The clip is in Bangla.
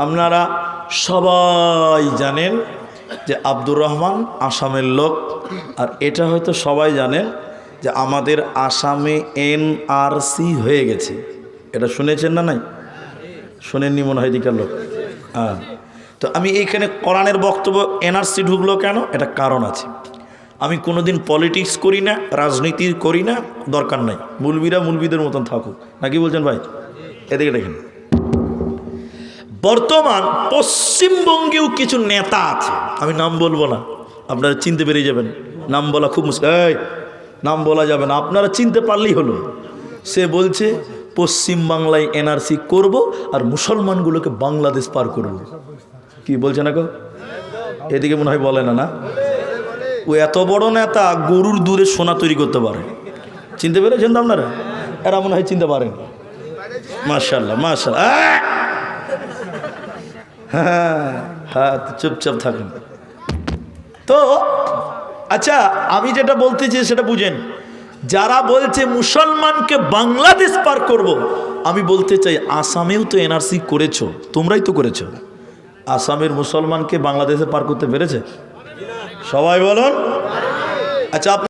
আপনারা সবাই জানেন যে আব্দুর রহমান আসামের লোক। আর এটা হয়তো সবাই জানেন যে আমাদের আসামে এনআরসি হয়ে গেছে। এটা শুনেছেন না নাই? শোনেননি মনে হয় দিকার লোক। হ্যাঁ। তো আমি এইখানে কোরআনের বক্তব্য, এনআরসি ঢুকলো কেন? এটা কারণ আছে। আমি কোনোদিন পলিটিক্স করি না, রাজনীতি করি না, দরকার নাই। মুলবিরা মুলবিদের মতন থাকুক। নাকি বলছেন ভাই? এদিকে দেখেন। বর্তমান পশ্চিমবঙ্গেও কিছু নেতা আছে। আমি নাম বলব না। আপনারা চিনতে পেরে যাবেন। নাম বলা খুব মুশকিল। নাম বলা যাবে না। আপনারা চিনতে পারলেই হলো। সে বলছে পশ্চিম বাংলায় এনআরসি করব আর মুসলমানগুলোকে বাংলাদেশ পার করব। কি বলছে না গো? এদিকে মনে হয় বলে না না? ও এত বড় নেতা, গরুর দূরে সোনা তৈরি করতে পারে। চিনতে পেরেছেন তো আপনারা? এরা মনে হয় চিনতে পারেন। মার্শাল্লাহ মার্শাল্লাহ হ্যাঁ হ্যাঁ চুপচাপ থাকুন। তো আচ্ছা আমি যেটা বলতে চাই সেটা বুঝেন। যারা বলছে মুসলমানকে বাংলাদেশ পার করব। আমি বলতে চাই আসামেও তো এনআরসি করেছ, তোমরাই তো করেছ। আসামের মুসলমানকে বাংলাদেশে পার করতে পেরেছে? সবাই বলুন। আচ্ছা